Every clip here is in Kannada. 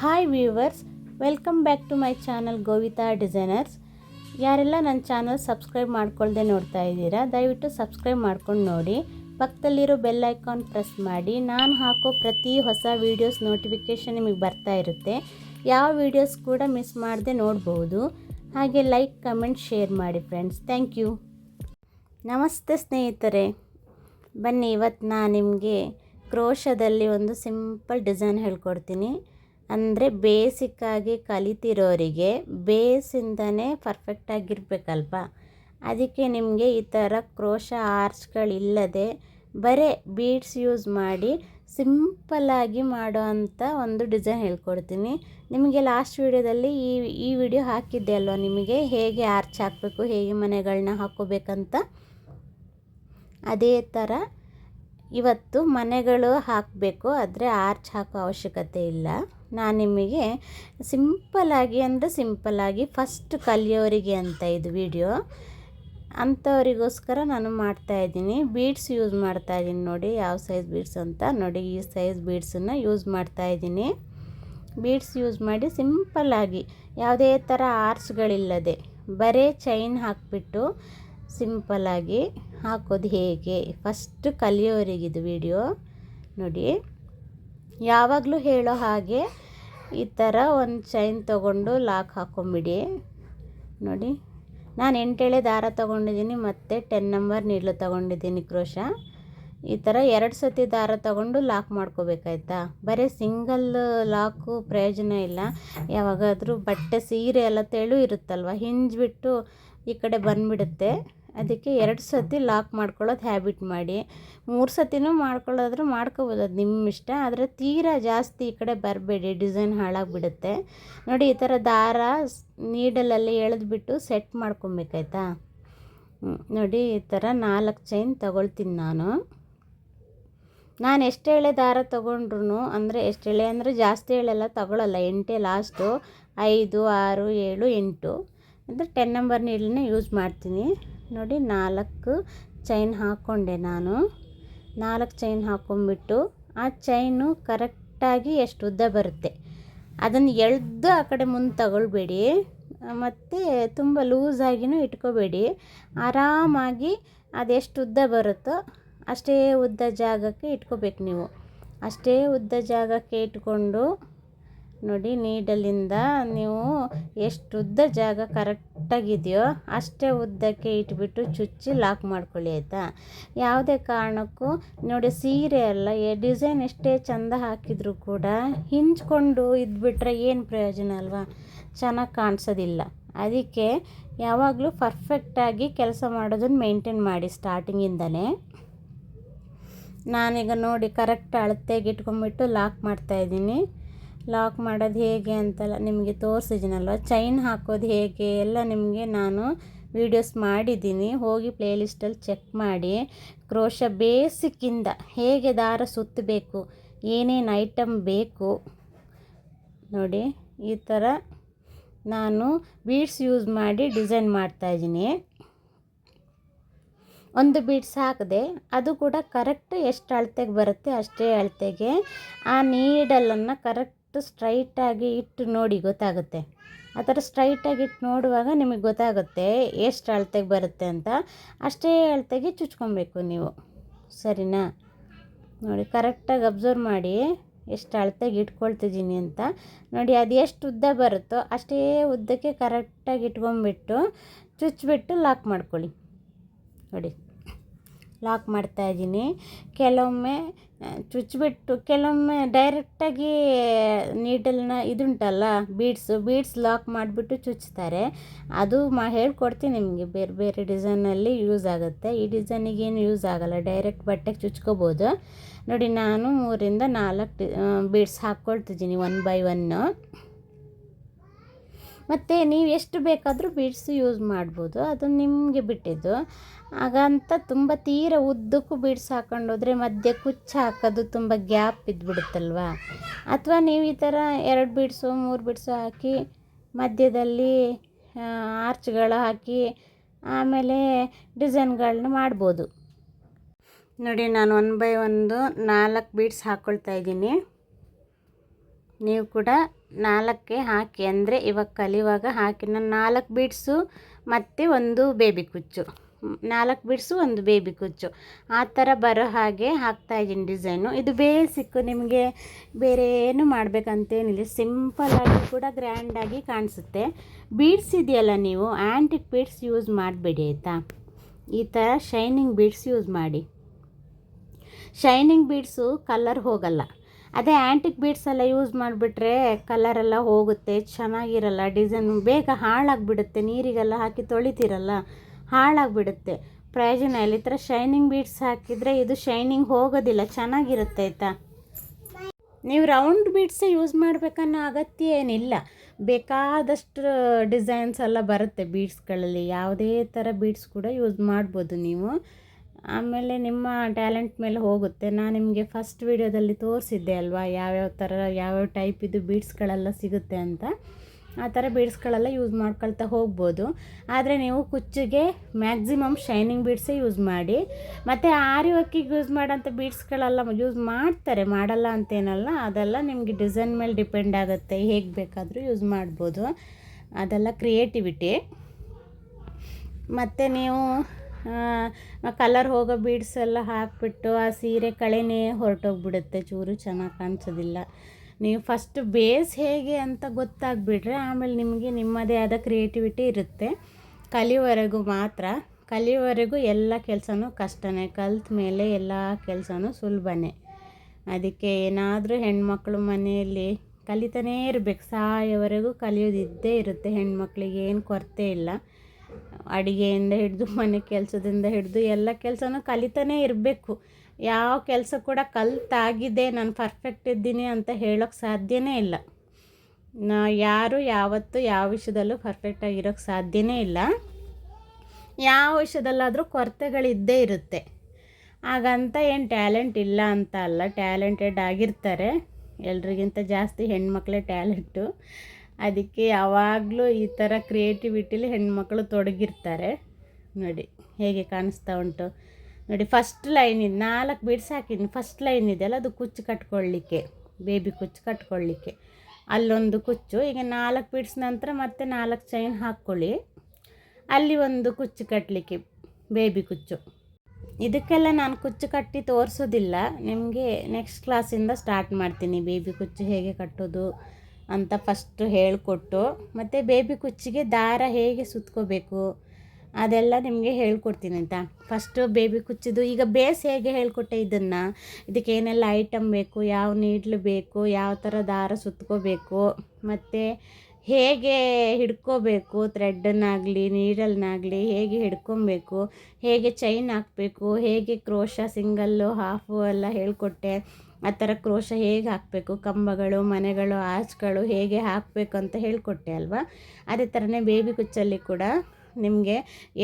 Hi viewers welcome back to my channel Govita designers ಯಾರೆಲ್ಲ ನನ್ನ ಚಾನಲ್ ಸಬ್ಸ್ಕ್ರೈಬ್ ಮಾಡ್ಕೊಳ್ಳ್ದೆ ನೋಡ್ತಾ ಇದ್ದೀರಾ, ದಯವಿಟ್ಟು ಸಬ್ಸ್ಕ್ರೈಬ್ ಮಾಡ್ಕೊಂಡು ನೋಡಿ. ಪಕ್ಕದಲ್ಲಿರೋ ಬೆಲ್ ಐಕಾನ್ ಪ್ರೆಸ್ ಮಾಡಿ. ನಾನು ಹಾಕೋ ಪ್ರತಿ ಹೊಸ ವೀಡಿಯೋಸ್ ನೋಟಿಫಿಕೇಷನ್ ನಿಮಗೆ ಬರ್ತಾ ಇರುತ್ತೆ. ಯಾವ ವೀಡಿಯೋಸ್ ಕೂಡ ಮಿಸ್ ಮಾಡದೆ ನೋಡ್ಬೋದು. ಹಾಗೆ ಲೈಕ್ ಕಮೆಂಟ್ ಶೇರ್ ಮಾಡಿ ಫ್ರೆಂಡ್ಸ್ ಥ್ಯಾಂಕ್ ಯು ನಮಸ್ತೆ ಸ್ನೇಹಿತರೆ. ಬನ್ನಿ ಇವತ್ತು ನಾನು ನಿಮಗೆ ಕ್ರೋಶದಲ್ಲಿ ಒಂದು ಸಿಂಪಲ್ ಡಿಸೈನ್ ಹೇಳ್ಕೊಡ್ತೀನಿ. ಅಂದರೆ ಬೇಸಿಕ್ಕಾಗಿ ಕಲಿತಿರೋರಿಗೆ ಬೇಸಿಂದನೇ ಪರ್ಫೆಕ್ಟಾಗಿರ್ಬೇಕಲ್ವ ಅದಕ್ಕೆ ನಿಮಗೆ ಈ ಥರ ಕ್ರೋಶ ಆರ್ಚ್ಗಳಿಲ್ಲದೆ ಬರೇ ಬೀಡ್ಸ್ ಯೂಸ್ ಮಾಡಿ ಸಿಂಪಲ್ಲಾಗಿ ಮಾಡೋ ಅಂಥ ಒಂದು ಡಿಸೈನ್ ಹೇಳ್ಕೊಡ್ತೀನಿ. ನಿಮಗೆ ಲಾಸ್ಟ್ ವೀಡಿಯೋದಲ್ಲಿ ಈ ಈ ವಿಡಿಯೋ ಹಾಕಿದ್ದೆ ಅಲ್ವಾ? ನಿಮಗೆ ಹೇಗೆ ಆರ್ಚ್ ಹಾಕಬೇಕು, ಹೇಗೆ ಮನೆಗಳನ್ನ ಹಾಕೋಬೇಕಂತ ಅದೇ ಥರ ಇವತ್ತು ಮನೆಗಳು ಹಾಕಬೇಕು, ಆದರೆ ಆರ್ಚ್ ಹಾಕೋ ಅವಶ್ಯಕತೆ ಇಲ್ಲ. ನಾನು ನಿಮಗೆ ಸಿಂಪಲಾಗಿ ಅಂದರೆ ಸಿಂಪಲ್ಲಾಗಿ ಫಸ್ಟ್ ಕಲಿಯೋರಿಗೆ ಅಂತ ಇದು ವಿಡಿಯೋ ಅಂಥವರಿಗೋಸ್ಕರ ನಾನು ಮಾಡ್ತಾಯಿದ್ದೀನಿ ಬೀಡ್ಸ್ ಯೂಸ್ ಮಾಡ್ತಾಯಿದ್ದೀನಿ ನೋಡಿ ಯಾವ ಸೈಜ್ ಬೀಡ್ಸ್ ಅಂತ. ನೋಡಿ ಈ ಸೈಜ್ ಬೀಡ್ಸನ್ನು ಯೂಸ್ ಮಾಡ್ತಾಯಿದ್ದೀನಿ ಬೀಡ್ಸ್ ಯೂಸ್ ಮಾಡಿ ಸಿಂಪಲ್ಲಾಗಿ ಯಾವುದೇ ಥರ ಆರ್ಟ್ಸ್ಗಳಿಲ್ಲದೆ ಬರೇ ಚೈನ್ ಹಾಕಿಬಿಟ್ಟು ಸಿಂಪಲ್ಲಾಗಿ ಹಾಕೋದು ಹೇಗೆ? ಫಸ್ಟ್ ಕಲಿಯೋರಿಗಿದು ವಿಡಿಯೋ ನೋಡಿ. ಯಾವಾಗಲೂ ಹೇಳೋ ಹಾಗೆ ಈ ಥರ ಒಂದು ಚೈನ್ ತೊಗೊಂಡು ಲಾಕ್ ಹಾಕೊಂಬಿಡಿ. ನೋಡಿ, ನಾನು ಎಂಟೇಳೆ ದಾರ ತೊಗೊಂಡಿದ್ದೀನಿ, ಮತ್ತು ಟೆನ್ ನಂಬರ್ ನೀಡ್ಲು ತೊಗೊಂಡಿದ್ದೀನಿ ಕ್ರೋಶ. ಈ ಥರ ಎರಡು ಸತಿ ದಾರ ತೊಗೊಂಡು ಲಾಕ್ ಮಾಡ್ಕೋಬೇಕಾಯ್ತಾ? ಬರೀ ಸಿಂಗಲ್ ಲಾಕು ಪ್ರಯೋಜನ ಇಲ್ಲ. ಯಾವಾಗಾದರೂ ಬಟ್ಟೆ ಸೀರೆ ಎಲ್ಲ ತೆಳು ಇರುತ್ತಲ್ವ? ಹಿಂಜ್ಬಿಟ್ಟು ಈ ಕಡೆ ಬಂದುಬಿಡುತ್ತೆ. ಅದಕ್ಕೆ ಎರಡು ಸತಿ ಲಾಕ್ ಮಾಡ್ಕೊಳ್ಳೋದು ಹ್ಯಾಬಿಟ್ ಮಾಡಿ. ಮೂರು ಸತಿನೂ ಮಾಡ್ಕೊಳ್ಳೋದ್ರೆ ಮಾಡ್ಕೋಬೋದು, ಅದು ನಿಮ್ಮ ಇಷ್ಟ. ಆದರೆ ತೀರಾ ಜಾಸ್ತಿ ಈ ಕಡೆ ಬರಬೇಡಿ, ಡಿಸೈನ್ ಹಾಳಾಗಿಬಿಡುತ್ತೆ. ನೋಡಿ, ಈ ಥರ ದಾರ ನೀಡಲಲ್ಲಿ ಎಳೆದ್ಬಿಟ್ಟು ಸೆಟ್ ಮಾಡ್ಕೊಬೇಕಾಯ್ತಾ ನೋಡಿ, ಈ ಥರ ನಾಲ್ಕು ಚೈನ್ ತಗೊಳ್ತೀನಿ ನಾನು. ನಾನು ಎಷ್ಟು ಎಳೆ ದಾರ ತೊಗೊಂಡ್ರು ಅಂದರೆ ಎಷ್ಟು ಎಳೆ ಅಂದರೆ ಜಾಸ್ತಿ ಎಳೆಲ್ಲ ತಗೊಳ್ಳಲ್ಲ ಎಂಟೇ ಲಾಸ್ಟು, ಐದು, ಆರು, ಏಳು, ಎಂಟು. ಅಂದರೆ ಟೆನ್ ನಂಬರ್ ನೀಡಲನ್ನೇ ಯೂಸ್ ಮಾಡ್ತೀನಿ. ನೋಡಿ, ನಾಲ್ಕು ಚೈನ್ ಹಾಕ್ಕೊಂಡೆ ನಾನು. ನಾಲ್ಕು ಚೈನ್ ಹಾಕ್ಕೊಂಬಿಟ್ಟು ಆ ಚೈನು ಕರೆಕ್ಟಾಗಿ ಎಷ್ಟು ಉದ್ದ ಬರುತ್ತೆ. ಅದನ್ನು ಎಳೆದು ಆ ಕಡೆ ಮುಂದೆ ತಗೊಳ್ಬೇಡಿ. ಮತ್ತು ತುಂಬ ಲೂಸಾಗಿನೂ ಇಟ್ಕೋಬೇಡಿ. ಆರಾಮಾಗಿ ಅದೆಷ್ಟು ಉದ್ದ ಬರುತ್ತೋ ಅಷ್ಟೇ ಉದ್ದ ಜಾಗಕ್ಕೆ ಇಟ್ಕೋಬೇಕು ನೀವು. ಅಷ್ಟೇ ಉದ್ದ ಜಾಗಕ್ಕೆ ಇಟ್ಕೊಂಡು ನೋಡಿ, ನೀಡಲಿಂದ ನೀವು ಎಷ್ಟು ಉದ್ದ ಜಾಗ ಕರೆಕ್ಟಾಗಿದೆಯೋ ಅಷ್ಟೇ ಉದ್ದಕ್ಕೆ ಇಟ್ಬಿಟ್ಟು ಚುಚ್ಚಿ ಲಾಕ್ ಮಾಡ್ಕೊಳ್ಳಿ ಆಯಿತಾ? ಯಾವುದೇ ಕಾರಣಕ್ಕೂ ನೋಡಿ, ಸೀರೆ ಅಲ್ಲ ಡಿಸೈನ್ ಎಷ್ಟೇ ಚೆಂದ ಹಾಕಿದರೂ ಕೂಡ ಹಿಂಚ್ಕೊಂಡು ಇದ್ಬಿಟ್ರೆ ಏನು ಪ್ರಯೋಜನ ಅಲ್ವಾ? ಚೆನ್ನಾಗಿ ಕಾಣಿಸೋದಿಲ್ಲ. ಅದಕ್ಕೆ ಯಾವಾಗಲೂ ಪರ್ಫೆಕ್ಟಾಗಿ ಕೆಲಸ ಮಾಡೋದನ್ನು ಮೇಂಟೈನ್ ಮಾಡಿ ಸ್ಟಾರ್ಟಿಂಗಿಂದನೇ ನಾನೀಗ ನೋಡಿ ಕರೆಕ್ಟ್ ಅಳತೆಗೆ ಇಟ್ಕೊಂಡ್ಬಿಟ್ಟು ಲಾಕ್ ಮಾಡ್ತಾಯಿದ್ದೀನಿ ಲಾಕ್ ಮಾಡೋದು ಹೇಗೆ ಅಂತೆಲ್ಲ ನಿಮಗೆ ತೋರಿಸಿದ್ದೀನಲ್ವ ಚೈನ್ ಹಾಕೋದು ಹೇಗೆ ಎಲ್ಲ ನಿಮಗೆ ನಾನು ವೀಡಿಯೋಸ್ ಮಾಡಿದ್ದೀನಿ. ಹೋಗಿ ಪ್ಲೇಲಿಸ್ಟಲ್ಲಿ ಚೆಕ್ ಮಾಡಿ. ಕ್ರೋಶ ಬೇಸಿಕ್ಕಿಂದ ಹೇಗೆ ದಾರ ಸುತ್ತಬೇಕು, ಏನೇನು ಐಟಮ್ ಬೇಕು ನೋಡಿ. ಈ ಥರ ನಾನು ಬೀಡ್ಸ್ ಯೂಸ್ ಮಾಡಿ ಡಿಸೈನ್ ಮಾಡ್ತಾಯಿದ್ದೀನಿ ಒಂದು ಬೀಡ್ಸ್ ಹಾಕಿದೆ, ಅದು ಕೂಡ ಕರೆಕ್ಟ್ ಎಷ್ಟು ಅಳತೆಗೆ ಬರುತ್ತೆ ಅಷ್ಟೇ ಅಳತೆಗೆ. ಆ ನೀಡಲನ್ನು ಕರೆಕ್ಟ್ ಸ್ಟ್ರೈಟಾಗಿ ಇಟ್ಟು ನೋಡಿ ಗೊತ್ತಾಗುತ್ತೆ. ಆ ಥರ ಸ್ಟ್ರೈಟಾಗಿ ಇಟ್ಟು ನೋಡುವಾಗ ನಿಮಗೆ ಗೊತ್ತಾಗುತ್ತೆ ಎಷ್ಟು ಅಳತೆಗೆ ಬರುತ್ತೆ ಅಂತ. ಅಷ್ಟೇ ಅಳತೆಗೆ ಚುಚ್ಕೊಬೇಕು ನೀವು. ಸರಿನಾ? ನೋಡಿ, ಕರೆಕ್ಟಾಗಿ ಅಬ್ಸರ್ವ್ ಮಾಡಿ ಎಷ್ಟು ಅಳತೆಗೆ ಇಟ್ಕೊಳ್ತಿದ್ದೀನಿ ಅಂತ. ನೋಡಿ, ಅದು ಎಷ್ಟು ಉದ್ದ ಬರುತ್ತೋ ಅಷ್ಟೇ ಉದ್ದಕ್ಕೆ ಕರೆಕ್ಟಾಗಿ ಇಟ್ಕೊಂಬಿಟ್ಟು ಚುಚ್ಚಿಬಿಟ್ಟು ಲಾಕ್ ಮಾಡ್ಕೊಳ್ಳಿ. ನೋಡಿ. ಲಾಕ್ ಮಾಡ್ತಾ ಇದ್ದೀನಿ. ಕೆಲವೊಮ್ಮೆ ಚುಚ್ಚಿಬಿಟ್ಟು ಕೆಲವೊಮ್ಮೆ ಡೈರೆಕ್ಟಾಗಿ ನೀಡಲ್ನ ಇದುಂಟಲ್ಲ ಬೀಡ್ಸು ಬೀಡ್ಸ್ ಲಾಕ್ ಮಾಡಿಬಿಟ್ಟು ಚುಚ್ತಾರೆ. ಅದು ಮಾ, ಹೇಳ್ಕೊಡ್ತೀನಿ ನಿಮಗೆ, ಬೇರೆ ಬೇರೆ ಡಿಸೈನಲ್ಲಿ ಯೂಸ್ ಆಗುತ್ತೆ. ಈ ಡಿಸೈನಿಗೇನು ಯೂಸ್ ಆಗೋಲ್ಲ ಡೈರೆಕ್ಟ್ ಬಟ್ಟೆಗೆ ಚುಚ್ಕೋಬೋದು. ನೋಡಿ, ನಾನು ಮೂರಿಂದ ನಾಲ್ಕು ಬೀಡ್ಸ್ ಹಾಕ್ಕೊಳ್ತಿದ್ದೀನಿ ಒನ್ ಬೈ ಒನ್ನು ಮತ್ತು ನೀವು ಎಷ್ಟು ಬೇಕಾದರೂ ಬೀಡ್ಸ್ ಯೂಸ್ ಮಾಡ್ಬೋದು. ಅದು ನಿಮಗೆ ಬಿಟ್ಟಿದ್ದು. ಹಾಗಂತ ತುಂಬ ತೀರ ಉದ್ದಕ್ಕೂ ಬೀಡ್ಸ್ ಹಾಕೊಂಡೋದ್ರೆ ಮಧ್ಯೆ ಕುಚ್ಚು ಹಾಕೋದು ತುಂಬ ಗ್ಯಾಪ್ ಇದ್ಬಿಡುತ್ತಲ್ವ? ಅಥವಾ ನೀವು ಈ ಥರ ಎರಡು ಬೀಡ್ಸು, ಮೂರು ಬಿಡ್ಸು ಹಾಕಿ ಮಧ್ಯದಲ್ಲಿ ಆರ್ಚ್ಗಳು ಹಾಕಿ ಆಮೇಲೆ ಡಿಸೈನ್ಗಳನ್ನ ಮಾಡ್ಬೋದು. ನೋಡಿ, ನಾನು ಒನ್ ಬೈ ಒಂದು ನಾಲ್ಕು ಬೀಡ್ಸ್ ಹಾಕ್ಕೊಳ್ತಾ ಇದ್ದೀನಿ. ನೀವು ಕೂಡ ನಾಲ್ಕೇ ಹಾಕಿ, ಅಂದರೆ ಇವಾಗ ಕಲಿಯುವಾಗ ಹಾಕಿ ನಾನು ನಾಲ್ಕು ಬೀಡ್ಸು ಮತ್ತು ಒಂದು ಬೇಬಿ ಕುಚ್ಚು. ನಾಲ್ಕು ಬಿಡ್ಸು, ಒಂದು ಬೇಬಿ ಕುಚ್ಚು. ಆ ಥರ ಬರೋ ಹಾಗೆ ಹಾಕ್ತಾಯಿದ್ದೀನಿ ಡಿಸೈನು. ಇದು ಬೇಸಿಕ್, ನಿಮಗೆ ಬೇರೆ ಏನು ಮಾಡಬೇಕಂತೇನಿಲ್ಲ. ಸಿಂಪಲ್ಲಾಗಿ ಕೂಡ ಗ್ರ್ಯಾಂಡಾಗಿ ಕಾಣಿಸುತ್ತೆ. ಬೀಡ್ಸ್ ಇದೆಯಲ್ಲ ನೀವು ಆ್ಯಂಟಿಕ್ ಬೀಡ್ಸ್ ಯೂಸ್ ಮಾಡಬೇಡಿ ಆಯಿತಾ? ಈ ಥರ ಶೈನಿಂಗ್ ಬೀಡ್ಸ್ ಯೂಸ್ ಮಾಡಿ. ಶೈನಿಂಗ್ ಬೀಡ್ಸು ಕಲರ್ ಹೋಗಲ್ಲ. ಅದೇ ಆ್ಯಂಟಿಕ್ ಬೀಡ್ಸ್ ಎಲ್ಲ ಯೂಸ್ ಮಾಡಿಬಿಟ್ರೆ ಕಲರೆಲ್ಲ ಹೋಗುತ್ತೆ, ಚೆನ್ನಾಗಿರಲ್ಲ. ಡಿಸೈನ್ ಬೇಗ ಹಾಳಾಗಿಬಿಡುತ್ತೆ, ನೀರಿಗೆಲ್ಲ ಹಾಕಿ ತೊಳಿತೀರಲ್ಲ. ಹಾಳಾಗಿಬಿಡುತ್ತೆ. ಪ್ರಯೋಜನ ಇಲ್ಲ. ಈ ಥರ ಶೈನಿಂಗ್ ಬೀಡ್ಸ್ ಹಾಕಿದರೆ ಇದು ಶೈನಿಂಗ್ ಹೋಗೋದಿಲ್ಲ. ಚೆನ್ನಾಗಿರುತ್ತೆ ಆಯಿತಾ? ನೀವು ರೌಂಡ್ ಬೀಡ್ಸೇ ಯೂಸ್ ಮಾಡಬೇಕನ್ನೋ ಅಗತ್ಯ ಏನಿಲ್ಲ. ಬೇಕಾದಷ್ಟು ಡಿಸೈನ್ಸ್ ಎಲ್ಲ ಬರುತ್ತೆ ಬೀಡ್ಸ್ಗಳಲ್ಲಿ ಯಾವುದೇ ಥರ ಬೀಡ್ಸ್ ಕೂಡ ಯೂಸ್ ಮಾಡ್ಬೋದು ನೀವು. ಆಮೇಲೆ ನಿಮ್ಮ ಟ್ಯಾಲೆಂಟ್ ಮೇಲೆ ಹೋಗುತ್ತೆ. ನಾನು ನಿಮಗೆ ಫಸ್ಟ್ ವೀಡಿಯೋದಲ್ಲಿ ತೋರಿಸಿದ್ದೆ ಅಲ್ವಾ? ಯಾವ್ಯಾವ ಥರ ಯಾವ್ಯಾವ ಟೈಪಿದು ಬೀಡ್ಸ್ಗಳೆಲ್ಲ ಸಿಗುತ್ತೆ ಅಂತ. ಆ ಥರ ಬೀಡ್ಸ್ಗಳೆಲ್ಲ ಯೂಸ್ ಮಾಡ್ಕೊಳ್ತಾ ಹೋಗ್ಬೋದು. ಆದರೆ ನೀವು ಕುಚ್ಚಿಗೆ ಮ್ಯಾಕ್ಸಿಮಮ್ ಶೈನಿಂಗ್ ಬೀಡ್ಸೇ ಯೂಸ್ ಮಾಡಿ. ಮತ್ತು ಆರಿ ವರ್ಕಿಗೆ ಯೂಸ್ ಮಾಡೋಂಥ ಬೀಡ್ಸ್ಗಳೆಲ್ಲ ಯೂಸ್ ಮಾಡ್ತಾರೆ, ಮಾಡಲ್ಲ ಅಂತೇನಲ್ಲ, ಅದೆಲ್ಲ ನಿಮಗೆ ಡಿಸೈನ್ ಮೇಲೆ ಡಿಪೆಂಡ್ ಆಗುತ್ತೆ, ಹೇಗೆ ಬೇಕಾದರೂ ಯೂಸ್ ಮಾಡ್ಬೋದು. ಅದೆಲ್ಲ ಕ್ರಿಯೇಟಿವಿಟಿ. ಮತ್ತು ನೀವು ಕಲರ್ ಹೋಗೋ ಬೀಡ್ಸ್ ಎಲ್ಲ ಹಾಕಿಬಿಟ್ಟು ಆ ಸೀರೆ ಕಳೆನೇ ಹೊರಟೋಗ್ಬಿಡುತ್ತೆ, ಚೂರು ಚೆನ್ನಾಗಿ ಕಾಣಿಸೋದಿಲ್ಲ. ನೀವು ಫಸ್ಟ್ ಬೇಸ್ ಹೇಗೆ ಅಂತ ಗೊತ್ತಾಗ್ಬಿಟ್ರೆ ಆಮೇಲೆ ನಿಮಗೆ ನಿಮ್ಮದೇ ಆದ ಕ್ರಿಯೇಟಿವಿಟಿ ಇರುತ್ತೆ. ಕಲಿವರೆಗೂ ಮಾತ್ರ ಕಲಿವರೆಗೂ ಎಲ್ಲ ಕೆಲಸನೂ ಕಷ್ಟನೇ, ಕಲ್ತ ಮೇಲೆ ಎಲ್ಲ ಕೆಲಸನೂ ಸುಲಭನೇ. ಅದಕ್ಕೆ ಏನಾದರೂ ಹೆಣ್ಮಕ್ಳು ಮನೆಯಲ್ಲಿ ಕಲಿತಾನೇ ಇರಬೇಕು. ಸಾಯವರೆಗೂ ಕಲಿಯೋದಿದ್ದೇ ಇರುತ್ತೆ. ಹೆಣ್ಮಕ್ಳಿಗೆ ಏನು ಕೊರತೆ ಇಲ್ಲ. ಅಡುಗೆಯಿಂದ ಹಿಡಿದು, ಮನೆ ಕೆಲಸದಿಂದ ಹಿಡಿದು ಎಲ್ಲ ಕೆಲಸನೂ ಕಲಿತಾನೇ ಇರಬೇಕು. ಯಾವ ಕೆಲಸ ಕೂಡ ಕಲ್ತಾಗಿದೆ, ನಾನು ಪರ್ಫೆಕ್ಟ್ ಇದ್ದೀನಿ ಅಂತ ಹೇಳೋಕ್ಕೆ ಸಾಧ್ಯನೇ ಇಲ್ಲ. ನಾ ಯಾರು ಯಾವತ್ತೂ ಯಾವ ವಿಷಯದಲ್ಲೂ ಪರ್ಫೆಕ್ಟ್ ಆಗಿರೋಕ್ಕೆ ಸಾಧ್ಯವೇ ಇಲ್ಲ. ಯಾವ ವಿಷಯದಲ್ಲಾದರೂ ಕೊರತೆಗಳಿದ್ದೇ ಇರುತ್ತೆ. ಹಾಗಂತ ಏನು ಟ್ಯಾಲೆಂಟ್ ಇಲ್ಲ ಅಂತ ಅಲ್ಲ ಟ್ಯಾಲೆಂಟೆಡ್ ಆಗಿರ್ತಾರೆ. ಎಲ್ರಿಗಿಂತ ಜಾಸ್ತಿ ಹೆಣ್ಮಕ್ಳೇ ಟ್ಯಾಲೆಂಟು ಅದಕ್ಕೆ ಯಾವಾಗಲೂ ಈ ಥರ ಕ್ರಿಯೇಟಿವಿಟಿಲಿ ಹೆಣ್ಮಕ್ಳು ತೊಡಗಿರ್ತಾರೆ. ನೋಡಿ, ಹೇಗೆ ಕಾಣಿಸ್ತಾ ಉಂಟು. ನೋಡಿ ಫಸ್ಟ್ ಲೈನ್ ಇದೆ, ನಾಲ್ಕು ಬಿಡ್ಸ್ ಹಾಕಿದ್ದೀನಿ. ಫಸ್ಟ್ ಲೈನ್ ಇದೆಯಲ್ಲ ಅದು ಕುಚ್ಚು ಕಟ್ಕೊಳ್ಳಿಕ್ಕೆ ಬೇಬಿ ಕುಚ್ಚು ಕಟ್ಕೊಳ್ಳಿಕ್ಕೆ. ಅಲ್ಲೊಂದು ಕುಚ್ಚು, ಈಗ ನಾಲ್ಕು ಬಿಡ್ಸ್ ನಂತರ ಮತ್ತೆ ನಾಲ್ಕು ಚೈನ್ ಹಾಕ್ಕೊಳ್ಳಿ. ಅಲ್ಲಿ ಒಂದು ಕುಚ್ಚು ಕಟ್ಟಲಿಕ್ಕೆ ಬೇಬಿ ಕುಚ್ಚು. ಇದಕ್ಕೆಲ್ಲ ನಾನು ಕುಚ್ಚು ಕಟ್ಟಿ ತೋರಿಸೋದಿಲ್ಲ. ನಿಮಗೆ ನೆಕ್ಸ್ಟ್ ಕ್ಲಾಸಿಂದ ಸ್ಟಾರ್ಟ್ ಮಾಡ್ತೀನಿ. ಬೇಬಿ ಕುಚ್ಚು ಹೇಗೆ ಕಟ್ಟೋದು ಅಂತ ಫಸ್ಟ್ ಹೇಳಿಕೊಟ್ಟು, ಮತ್ತು ಬೇಬಿ ಕುಚ್ಚಿಗೆ ದಾರ ಹೇಗೆ ಸುತ್ಕೋಬೇಕು? ಅದೆಲ್ಲ ನಿಮಗೆ ಹೇಳ್ಕೊಡ್ತೀನಿ ಅಂತ ಫಸ್ಟು ಬೇಬಿ ಕುಚ್ಚಿದ್ದು, ಈಗ ಬೇಸ್ ಹೇಗೆ ಹೇಳ್ಕೊಟ್ಟೆ ಇದನ್ನು? ಇದಕ್ಕೆ ಏನೆಲ್ಲ ಐಟಮ್ ಬೇಕು, ಯಾವ ನೀಡ್ಲು ಬೇಕು, ಯಾವ ಥರ ದಾರ ಸುತ್ಕೋಬೇಕು, ಮತ್ತು ಹೇಗೆ ಹಿಡ್ಕೋಬೇಕು ಥ್ರೆಡ್ಡನ್ನಾಗಲಿ ನೀಡಲ್ನಾಗಲಿ ಹೇಗೆ ಹಿಡ್ಕೊಬೇಕು, ಹೇಗೆ ಚೈನ್ ಹಾಕಬೇಕು, ಹೇಗೆ ಕ್ರೋಶ ಸಿಂಗಲ್ಲು ಹಾಫು ಎಲ್ಲ ಹೇಳ್ಕೊಟ್ಟೆ. ಆ ಥರ ಕ್ರೋಶ ಹೇಗೆ ಹಾಕಬೇಕು, ಕಂಬಗಳು, ಮನೆಗಳು ಆಚ್ಗಳು ಹೇಗೆ ಹಾಕಬೇಕು ಅಂತ ಹೇಳ್ಕೊಟ್ಟೆ ಅಲ್ವಾ? ಅದೇ ಥರನೇ ಬೇಬಿ ಕುಚ್ಚಲ್ಲಿ ಕೂಡ ನಿಮಗೆ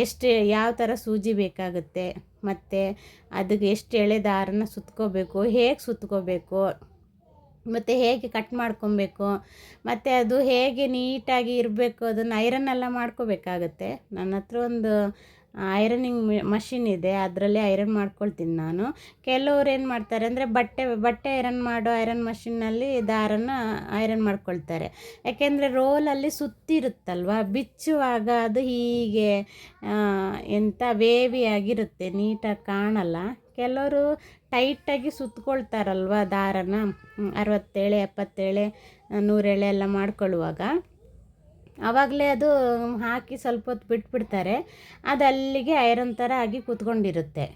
ಎಷ್ಟು ಯಾವ ಥರ ಸೂಜಿ ಬೇಕಾಗುತ್ತೆ, ಮತ್ತು ಅದಕ್ಕೆ ಎಷ್ಟು ಎಳೆ ದಾರನ ಸುತ್ಕೋಬೇಕು, ಹೇಗೆ ಸುತ್ಕೋಬೇಕು, ಮತ್ತು ಹೇಗೆ ಕಟ್ ಮಾಡ್ಕೊಬೇಕು, ಮತ್ತು ಅದು ಹೇಗೆ ನೀಟಾಗಿ ಇರಬೇಕು, ಅದನ್ನು ಐರನ್ ಎಲ್ಲ ಮಾಡ್ಕೋಬೇಕಾಗತ್ತೆ. ನನ್ನ ಹತ್ರ ಒಂದು ಐರನಿಂಗ್ ಮಷಿನ್ ಇದೆ, ಅದರಲ್ಲಿ ಐರನ್ ಮಾಡ್ಕೊಳ್ತೀನಿ ನಾನು. ಕೆಲವ್ರು ಏನು ಮಾಡ್ತಾರೆ ಅಂದರೆ ಬಟ್ಟೆ ಬಟ್ಟೆ ಐರನ್ ಮಾಡೋ ಐರನ್ ಮಷಿನ್ನಲ್ಲಿ ದಾರನ ಐರನ್ ಮಾಡ್ಕೊಳ್ತಾರೆ. ಯಾಕೆಂದರೆ ರೋಲಲ್ಲಿ ಸುತ್ತಿರುತ್ತಲ್ವ ಬಿಚ್ಚುವಾಗ ಅದು ಹೀಗೆ ಎಂಥ ವೇವಿಯಾಗಿರುತ್ತೆ ನೀಟಾಗಿ ಕಾಣಲ್ಲ. ಕೆಲವರು ಟೈಟಾಗಿ ಸುತ್ತಕೊಳ್ತಾರಲ್ವ ದಾರನ ಅರವತ್ತೇಳೆ, ಎಪ್ಪತ್ತೇಳೆ, ನೂರೇಳೆ ಎಲ್ಲ ಮಾಡ್ಕೊಳ್ಳುವಾಗ. ಆವಾಗಲೇ ಅದು ಹಾಕಿ ಸ್ವಲ್ಪ ಹೊತ್ತು ಬಿಟ್ಬಿಡ್ತಾರೆ. ಅದು ಅಲ್ಲಿಗೆ ಐರನ್ ಥರ ಆಗಿ ಕೂತ್ಕೊಂಡಿರುತ್ತೆ.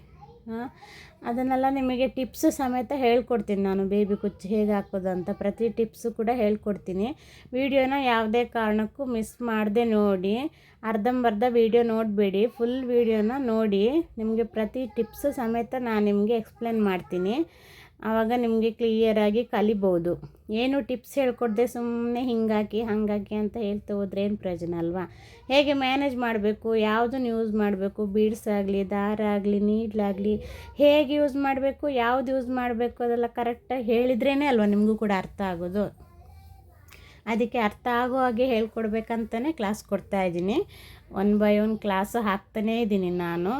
ಅದನ್ನೆಲ್ಲ ನಿಮಗೆ ಟಿಪ್ಸ್ ಸಮೇತ ಹೇಳ್ಕೊಡ್ತೀನಿ ನಾನು ಬೇಬಿ ಕುಚ್ಚು ಹೇಗೆ ಹಾಕೋದು ಅಂತ. ಪ್ರತಿ ಟಿಪ್ಸು ಕೂಡ ಹೇಳ್ಕೊಡ್ತೀನಿ. ವಿಡಿಯೋನ ಯಾವುದೇ ಕಾರಣಕ್ಕೂ ಮಿಸ್ ಮಾಡದೆ ನೋಡಿ. ಅರ್ಧಂಬರ್ಧ ವೀಡಿಯೋ ನೋಡಬೇಡಿ. ಫುಲ್ ವೀಡಿಯೋನ ನೋಡಿ. ನಿಮಗೆ ಪ್ರತಿ ಟಿಪ್ಸು ಸಮೇತ ನಾನು ನಿಮಗೆ ಎಕ್ಸ್ಪ್ಲೇನ್ ಮಾಡ್ತೀನಿ. ಆವಾಗ ನಿಮಗೆ ಕ್ಲಿಯರಾಗಿ ಕಲಿಬೋದು. ಏನು ಟಿಪ್ಸ್ ಹೇಳ್ಕೊಡ್ದೆ ಸುಮ್ಮನೆ ಹಿಂಗಾಕಿ, ಹಂಗಾಕಿ ಅಂತ ಹೇಳ್ತಾ ಹೋದ್ರೆ ಏನು ಪ್ರಯೋಜನ ಅಲ್ವಾ? ಹೇಗೆ ಮ್ಯಾನೇಜ್ ಮಾಡಬೇಕು ಯಾವುದನ್ನು ಯೂಸ್ ಮಾಡಬೇಕು ಬೀಡ್ಸ್ ಆಗಲಿ, ದಾರ ಆಗಲಿ ನೀಡ್ಲಾಗಲಿ ಹೇಗೆ ಯೂಸ್ ಮಾಡಬೇಕು, ಯಾವ್ದು ಯೂಸ್ ಮಾಡಬೇಕು ಅದೆಲ್ಲ ಕರೆಕ್ಟಾಗಿ ಹೇಳಿದ್ರೇ ಅಲ್ವಾ ನಿಮಗೂ ಕೂಡ ಅರ್ಥ ಆಗೋದು. ಅದಕ್ಕೆ ಅರ್ಥ ಆಗೋ ಹಾಗೆ ಹೇಳ್ಕೊಡ್ಬೇಕಂತಲೇ ಕ್ಲಾಸ್ ಕೊಡ್ತಾಯಿದ್ದೀನಿ ಒನ್ ಬೈ ಒನ್ ಕ್ಲಾಸು ಹಾಕ್ತಾನೇ ಇದ್ದೀನಿ ನಾನು.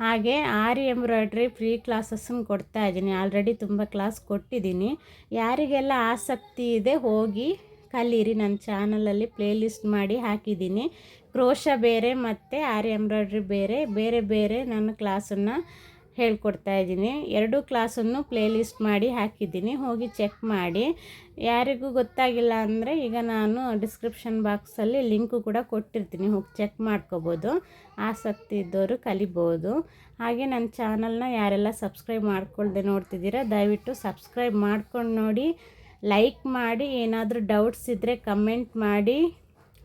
ಹಾಗೆ ಆರಿ ಎಂಬ್ರಾಯ್ಡ್ರಿ ಫ್ರೀ ಕ್ಲಾಸಸ್ಸನ್ನು ಕೊಡ್ತಾ ಇದ್ದೀನಿ. ಆಲ್ರೆಡಿ ತುಂಬ ಕ್ಲಾಸ್ ಕೊಟ್ಟಿದ್ದೀನಿ. ಯಾರಿಗೆಲ್ಲ ಆಸಕ್ತಿ ಇದೆ ಹೋಗಿ ಕಲೀರಿ. ನನ್ನ ಚಾನಲಲ್ಲಿ ಪ್ಲೇಲಿಸ್ಟ್ ಮಾಡಿ ಹಾಕಿದ್ದೀನಿ. ಕ್ರೋಶ ಬೇರೆ ಮತ್ತು ಆರಿ ಎಂಬ್ರಾಯ್ಡ್ರಿ ಬೇರೆ ಬೇರೆ ಬೇರೆ ನನ್ನ ಕ್ಲಾಸನ್ನು ಹೇಳ್ಕೊಡ್ತಾ ಇದ್ದೀನಿ. ಎರಡೂ ಕ್ಲಾಸನ್ನು ಪ್ಲೇಲಿಸ್ಟ್ ಮಾಡಿ ಹಾಕಿದ್ದೀನಿ. ಹೋಗಿ ಚೆಕ್ ಮಾಡಿ. ಯಾರಿಗೂ ಗೊತ್ತಾಗಿಲ್ಲ ಅಂದರೆ ಈಗ ನಾನು ಡಿಸ್ಕ್ರಿಪ್ಷನ್ ಬಾಕ್ಸಲ್ಲಿ ಲಿಂಕು ಕೂಡ ಕೊಟ್ಟಿರ್ತೀನಿ. ಹೋಗಿ ಚೆಕ್ ಮಾಡ್ಕೋಬೋದು. ಆಸಕ್ತಿ ಇದ್ದವರು ಕಲಿಬೋದು. ಹಾಗೆ ನನ್ನ ಚಾನಲ್ನ ಯಾರೆಲ್ಲ ಸಬ್ಸ್ಕ್ರೈಬ್ ಮಾಡ್ಕೊಳ್ದೆ ನೋಡ್ತಿದ್ದೀರಾ, ದಯವಿಟ್ಟು ಸಬ್ಸ್ಕ್ರೈಬ್ ಮಾಡ್ಕೊಂಡು ನೋಡಿ. ಲೈಕ್ ಮಾಡಿ. ಏನಾದರೂ ಡೌಟ್ಸ್ ಇದ್ದರೆ ಕಮೆಂಟ್ ಮಾಡಿ.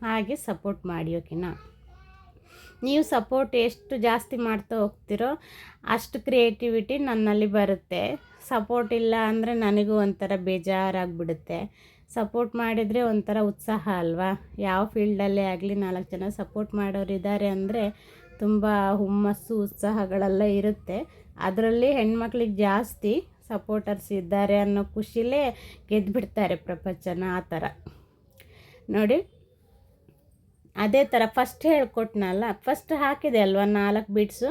ಹಾಗೆ ಸಪೋರ್ಟ್ ಮಾಡಿ, ಓಕೆನಾ? ನೀವು ಸಪೋರ್ಟ್ ಎಷ್ಟು ಜಾಸ್ತಿ ಮಾಡ್ತಾ ಹೋಗ್ತಿರೋ ಅಷ್ಟು ಕ್ರಿಯೇಟಿವಿಟಿ ನನ್ನಲ್ಲಿ ಬರುತ್ತೆ. ಸಪೋರ್ಟ್ ಇಲ್ಲ ಅಂದರೆ ನನಗೂ ಒಂಥರ ಬೇಜಾರಾಗಿಬಿಡುತ್ತೆ. ಸಪೋರ್ಟ್ ಮಾಡಿದರೆ ಒಂಥರ ಉತ್ಸಾಹ ಅಲ್ವಾ? ಯಾವ ಫೀಲ್ಡಲ್ಲೇ ಆಗಲಿ ನಾಲ್ಕು ಜನ ಸಪೋರ್ಟ್ ಮಾಡೋರು ಇದ್ದಾರೆ ಅಂದರೆ ತುಂಬ ಹುಮ್ಮಸ್ಸು, ಉತ್ಸಾಹಗಳೆಲ್ಲ ಇರುತ್ತೆ. ಅದರಲ್ಲಿ ಹೆಣ್ಮಕ್ಳಿಗೆ ಜಾಸ್ತಿ ಸಪೋರ್ಟರ್ಸ್ ಇದ್ದಾರೆ ಅನ್ನೋ ಖುಷಿಲೇ ಗೆದ್ದುಬಿಡ್ತಾರೆ ಪ್ರಪಂಚನ ಆ ಥರ. ನೋಡಿ ಅದೇ ಥರ ಫಸ್ಟ್ ಹೇಳ್ಕೊಟ್ನಲ್ಲ ಫಸ್ಟ್ ಹಾಕಿದೆ ಅಲ್ವಾ ನಾಲ್ಕು ಬಿಡ್ಸು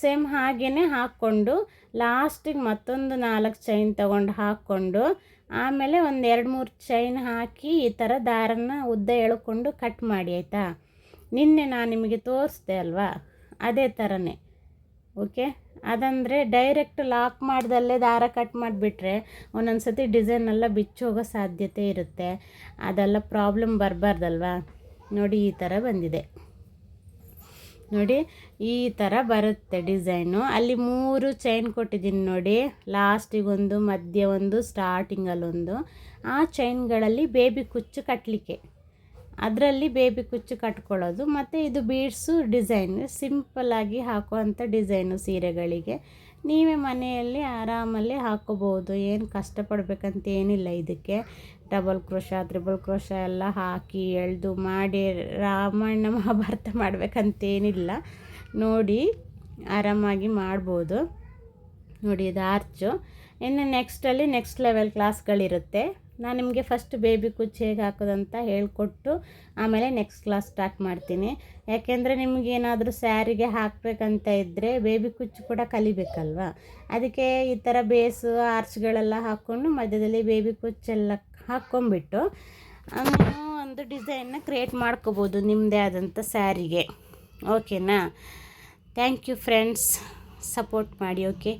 ಸೇಮ್ ಹಾಗೇ ಹಾಕ್ಕೊಂಡು ಲಾಸ್ಟಿಗೆ ಮತ್ತೊಂದು ನಾಲ್ಕು ಚೈನ್ ತಗೊಂಡು ಹಾಕ್ಕೊಂಡು, ಆಮೇಲೆ ಒಂದು ಎರಡು ಮೂರು ಚೈನ್ ಹಾಕಿ ಈ ಥರ ದಾರನ ಉದ್ದ ಎಳ್ಕೊಂಡು ಕಟ್ ಮಾಡಿ, ಆಯಿತಾ? ನಿನ್ನೆ ನಾನು ನಿಮಗೆ ತೋರಿಸ್ದೆ ಅಲ್ವಾ? ಅದೇ ಥರನೇ ಓಕೆ ಅದಂದರೆ ಡೈರೆಕ್ಟ್ ಲಾಕ್ ಮಾಡ್ದಲ್ಲೇ ದಾರ ಕಟ್ ಮಾಡಿಬಿಟ್ರೆ ಒಂದೊಂದು ಸತಿ ಡಿಸೈನ್ ಎಲ್ಲ ಬಿಚ್ಚೋಗೋ ಸಾಧ್ಯತೆ ಇರುತ್ತೆ. ಅದೆಲ್ಲ ಪ್ರಾಬ್ಲಮ್ ಬರಬಾರ್ದಲ್ವಾ? ನೋಡಿ ಈ ಥರ ಬಂದಿದೆ. ನೋಡಿ ಈ ಥರ ಬರುತ್ತೆ ಡಿಸೈನು. ಅಲ್ಲಿ ಮೂರು ಚೈನ್ ಕೊಟ್ಟಿದ್ದೀನಿ ನೋಡಿ. ಲಾಸ್ಟಿಗೊಂದು ಮಧ್ಯ ಒಂದು ಸ್ಟಾರ್ಟಿಂಗಲ್ಲೊಂದು ಆ ಚೈನ್ಗಳಲ್ಲಿ ಬೇಬಿ ಕುಚ್ಚು ಕಟ್ಟಲಿಕ್ಕೆ ಅದರಲ್ಲಿ ಬೇಬಿ ಕುಚ್ಚು ಕಟ್ಕೊಳ್ಳೋದು, ಮತ್ತು ಇದು ಬೀಡ್ಸು ಡಿಸೈನ್. ಸಿಂಪಲ್ಲಾಗಿ ಹಾಕುವಂಥ ಡಿಸೈನು ಸೀರೆಗಳಿಗೆ. ನೀವೇ ಮನೆಯಲ್ಲಿ ಆರಾಮಲ್ಲಿ ಹಾಕೋಬೋದು ಏನು ಕಷ್ಟಪಡಬೇಕಂತ ಏನಿಲ್ಲ ಇದಕ್ಕೆ. ಡಬಲ್ ಕ್ರೋಶ, ತ್ರಿಬಲ್ ಕ್ರೋಶ ಎಲ್ಲ ಹಾಕಿ ಎಳೆದು ಮಾಡಿ ರಾಮಾಯಣ ಮಹಾಭಾರತ ಮಾಡಬೇಕಂತೇನಿಲ್ಲ ನೋಡಿ, ಆರಾಮಾಗಿ ಮಾಡ್ಬೋದು. ನೋಡಿ, ಇದು ಆರ್ಚು. ಇನ್ನು ನೆಕ್ಸ್ಟಲ್ಲಿ ನೆಕ್ಸ್ಟ್ ಲೆವೆಲ್ ಕ್ಲಾಸ್ಗಳಿರುತ್ತೆ ನಾನು ನಿಮಗೆ ಫಸ್ಟ್ ಬೇಬಿ ಕುಚ್ಚು ಹೇಗೆ ಹಾಕೋದಂತ ಹೇಳಿಕೊಟ್ಟು ಆಮೇಲೆ ನೆಕ್ಸ್ಟ್ ಕ್ಲಾಸ್ ಸ್ಟಾರ್ಟ್ ಮಾಡ್ತೀನಿ. ಯಾಕೆಂದರೆ ನಿಮಗೇನಾದರೂ ಸ್ಯಾರಿಗೆ ಹಾಕಬೇಕಂತ ಇದ್ದರೆ ಬೇಬಿ ಕುಚ್ಚು ಕೂಡ ಕಲಿಬೇಕಲ್ವ? ಅದಕ್ಕೆ ಈ ಥರ ಬೇಸು ಆರ್ಚ್ಗಳೆಲ್ಲ ಹಾಕ್ಕೊಂಡು ಮಧ್ಯದಲ್ಲಿ ಬೇಬಿ ಕುಚ್ಚೆಲ್ಲ ಹಾಕ್ಕೊಂಬಿಟ್ಟು ಒಂದು ಡಿಸೈನ್ನ ಕ್ರಿಯೇಟ್ ಮಾಡ್ಕೋಬೋದು ನಿಮ್ಮದೇ ಆದಂಥ ಸ್ಯಾರಿಗೆ ಓಕೆನಾ ಥ್ಯಾಂಕ್ ಯು ಫ್ರೆಂಡ್ಸ್ ಸಪೋರ್ಟ್ ಮಾಡಿ ಓಕೆ